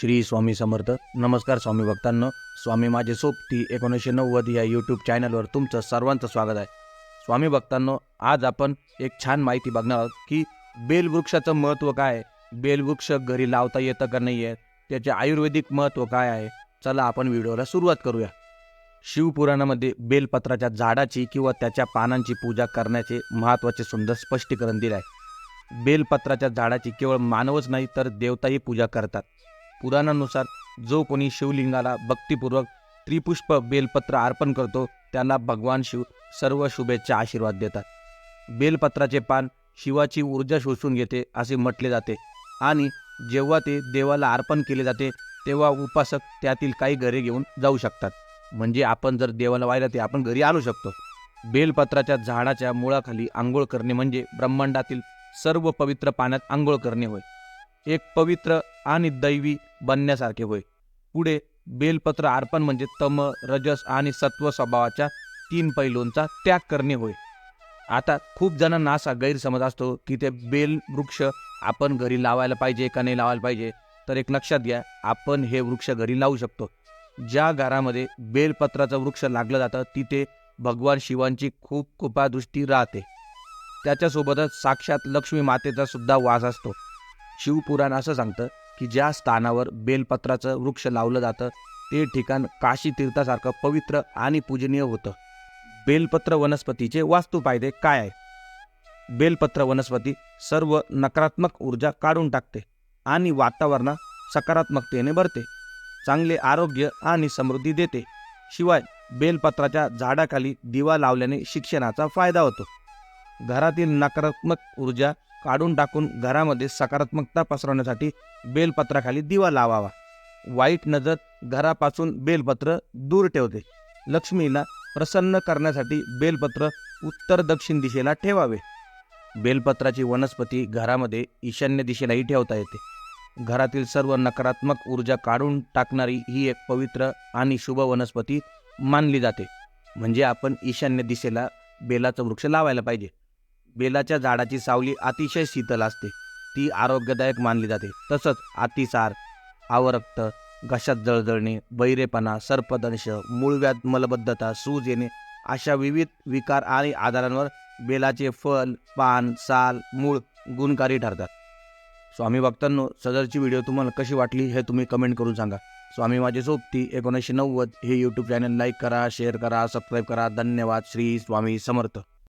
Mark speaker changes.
Speaker 1: श्री स्वामी समर्थ. नमस्कार स्वामी भक्तांनो. स्वामी माझे सोबती एकोणीसशे नव्वद या यूट्यूब चॅनलवर तुमचं सर्वांचं स्वागत आहे. स्वामी भक्तांनो आज आपण एक छान माहिती बघणार आहोत की बेलवृक्षाचं महत्त्व काय आहे? बेलवृक्ष घरी लावता येतं का नाही आहे त्याचे आयुर्वेदिक महत्त्व काय आहे? चला आपण व्हिडिओला सुरुवात करूया. शिवपुराणामध्ये बेलपत्राच्या झाडाची किंवा त्याच्या पानांची पूजा करण्याचे महत्त्वाचे सुंदर स्पष्टीकरण दिले आहे बेलपत्राच्या झाडाची केवळ मानवच नाही तर देवताही पूजा करतात. पुराणानुसार जो कोणी शिवलिंगाला भक्तिपूर्वक त्रिपुष्प बेलपत्र अर्पण करतो त्याला भगवान शिव सर्व शुभेच्छा आशीर्वाद देतात. बेलपत्राचे पान शिवाची ऊर्जा शोषून घेते असे म्हटले जाते आणि जेव्हा ते देवाला अर्पण केले जाते तेव्हा उपासक त्यातील काही घरे घेऊन जाऊ शकतात. म्हणजे आपण जर देवाला वाहिलं ते आपण घरी आणू शकतो. बेलपत्राच्या झाडाच्या मुळाखाली आंघोळ करणे म्हणजे ब्रह्मांडातील सर्व पवित्र पाण्यात आंघोळ करणे होय. एक पवित्र आणि दैवी बनण्यासारखे होय. पुढे बेलपत्र अर्पण म्हणजे तम रजस आणि सत्व स्वभावाच्या तीन पैलूंचा त्याग करणे होय. आता खूप जणांना असा गैरसमज असतो की ते बेल वृक्ष आपण घरी लावायला पाहिजे का नाही लावायला पाहिजे? तर एक लक्षात घ्या आपण हे वृक्ष घरी लावू शकतो. ज्या घरामध्ये बेलपत्राचं वृक्ष लागलं जातं तिथे भगवान शिवांची खूप कृपादृष्टी राहते. त्याच्यासोबतच साक्षात लक्ष्मी मातेचा सुद्धा वास असतो. शिवपुराण असं सांगतं की ज्या स्थानावर बेलपत्राचं वृक्ष लावलं जातं ते ठिकाण काशी तीर्थासारखं पवित्र आणि पूजनीय होतं. बेलपत्र वनस्पतीचे वास्तू फायदे काय आहे? बेलपत्र वनस्पती सर्व नकारात्मक ऊर्जा काढून टाकते आणि वातावरणात सकारात्मकतेने भरते चांगले आरोग्य आणि समृद्धी देते. शिवाय बेलपत्राच्या झाडाखाली दिवा लावल्याने शिक्षणाचा फायदा होतो. घरातील नकारात्मक ऊर्जा काढून टाकून घरामध्ये सकारात्मकता पसरवण्यासाठी बेलपत्राखाली दिवा लावावा. वाईट नजर घरापासून बेलपत्र दूर ठेवते. लक्ष्मीला प्रसन्न करण्यासाठी बेलपत्र उत्तर दक्षिण दिशेला ठेवावे. बेलपत्राची वनस्पती घरामध्ये ईशान्य दिशेलाही ठेवता येते. घरातील सर्व नकारात्मक ऊर्जा काढून टाकणारी ही एक पवित्र आणि शुभ वनस्पती मानली जाते. म्हणजे आपण ईशान्य दिशेला बेलाचं वृक्ष लावायला पाहिजे. बेलाच्या झाडाची सावली अतिशय शीतल असते. ती आरोग्यदायक मानली जाते. तसंच अतिसार आवरक्त घशात जळजळणे बहिरेपणा सर्पदंश मूळव्याध मलबद्धता सूज येणे अशा विविध विकार आणि आजारांवर बेलाचे फल पान साल मूळ गुणकारी ठरतात. स्वामी भक्तांनो सदरची व्हिडिओ तुम्हाला कशी वाटली हे तुम्ही कमेंट करून सांगा. स्वामी माझी सोबती एकोणीसशे नव्वद हे यूट्यूब चॅनल लाईक करा शेअर करा सबस्क्राईब करा. धन्यवाद. श्री स्वामी समर्थ.